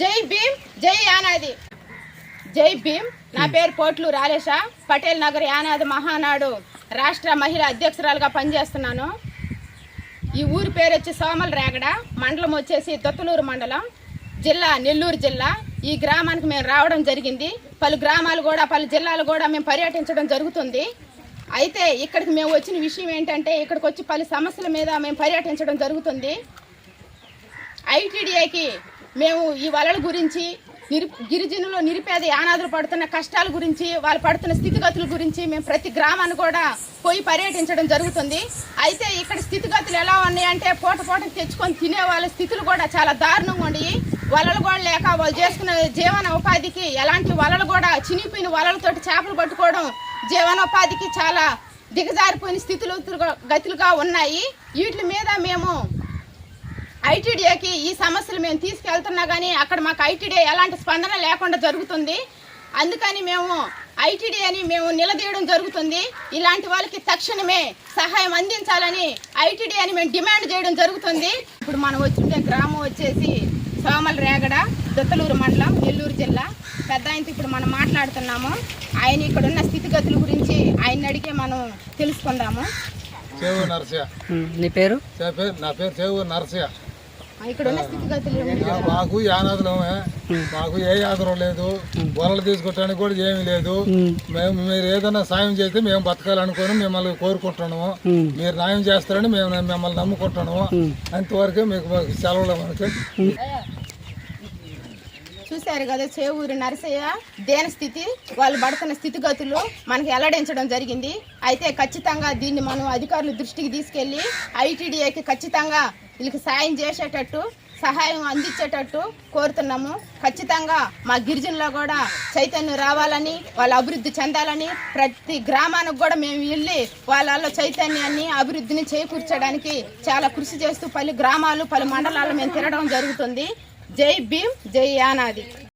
జై భీమ్ జై యానాది. జై భీమ్ నా పేరు పోట్లు రాలేష పటేల్ నగర్ యానాది మహానాడు రాష్ట్ర మహిళా అధ్యక్షురాలుగా పనిచేస్తున్నాను. ఈ ఊరి పేరు వచ్చి సోమల రేగడ మండలం వచ్చేసి దొత్తలూరు మండలం జిల్లా నెల్లూరు జిల్లా. ఈ గ్రామానికి మేము రావడం జరిగింది. పలు గ్రామాలు కూడా పలు జిల్లాలు కూడా మేము పర్యటించడం జరుగుతుంది. అయితే ఇక్కడికి మేము వచ్చిన విషయం ఏంటంటే ఇక్కడికి వచ్చి పలు సమస్యల మీద మేము పర్యటించడం జరుగుతుంది. ఐటీడీఏకి మేము ఈ వలల గురించి నిరు గిరిజనులు నిరుపేద యానాదులు పడుతున్న కష్టాల గురించి వాళ్ళు పడుతున్న స్థితిగతుల గురించి మేము ప్రతి గ్రామాన్ని కూడా పోయి పర్యటించడం జరుగుతుంది. అయితే ఇక్కడ స్థితిగతులు ఎలా ఉన్నాయంటే పూట పూట తెచ్చుకొని తినే వాళ్ళ స్థితులు కూడా చాలా దారుణంగా ఉన్నాయి. వలలు కూడా లేక వాళ్ళు చేసుకున్న జీవన ఉపాధికి ఎలాంటి వలలు కూడా చినిగిపోయిన వలలతోటి చేపలు పట్టుకోవడం జీవనోపాధికి చాలా దిగజారిపోయిన స్థితులు గతులుగా ఉన్నాయి. వీటి మీద మేము ఐటీడీఏకి ఈ సమస్యలు మేము తీసుకెళ్తున్నా కానీ అక్కడ మాకు ఐటీడీఏ ఎలాంటి స్పందన లేకుండా జరుగుతుంది. అందుకని మేము ఐటీడీఏని మేము నిలదీయడం జరుగుతుంది. ఇలాంటి వాళ్ళకి తక్షణమే సహాయం అందించాలని ఐటీడీఏని మేము డిమాండ్ చేయడం జరుగుతుంది. ఇప్పుడు మనం వచ్చిండే గ్రామం వచ్చేసి సోమల రేగడ దొత్తలూరు మండలం నెల్లూరు జిల్లా. పెద్ద ఆయనతో ఇప్పుడు మనం మాట్లాడుతున్నాము. ఆయన ఇక్కడ ఉన్న స్థితిగతుల గురించి ఆయన అడిగే మనం తెలుసుకుందాము. చేవు నరసయ్య. నీ పేరు? నా పేరు నా పేరు చేవు నరసయ్య. మాకు యానాదులమే మాకు ఏ ఆధారం లేదు. వలలు తీసుకొట్టడానికి కూడా ఏమీ లేదు. మేము మీరు ఏదైనా సాయం చేస్తే మేము బతకాలనుకొని మిమ్మల్ని కోరుకుంటున్నాము. మీరు న్యాయం చేస్తారని మేము మిమ్మల్ని నమ్ముకుంటున్నాము. అంతవరకే మీకు మాకు సెలవులు మనకి. చూశారు కదా చేవూరు నరసయ్య దేన స్థితి? వాళ్ళు పడుతున్న స్థితిగతులు మనకి వెల్లడించడం జరిగింది. అయితే ఖచ్చితంగా దీన్ని మనం అధికారుల దృష్టికి తీసుకెళ్ళి ఐటీడీఏకి ఖచ్చితంగా వీళ్ళకి సాయం చేసేటట్టు సహాయం అందించేటట్టు కోరుతున్నాము. ఖచ్చితంగా మా గిరిజనులో కూడా చైతన్యం రావాలని వాళ్ళ అభివృద్ధి చెందాలని ప్రతి గ్రామానికి కూడా మేము వెళ్ళి వాళ్ళలో చైతన్యాన్ని అభివృద్ధిని చేకూర్చడానికి చాలా కృషి చేస్తూ పలు గ్రామాలు పలు మండలాలు మేము తిరగడం జరుగుతుంది. జై భీమ్ జై యానాది.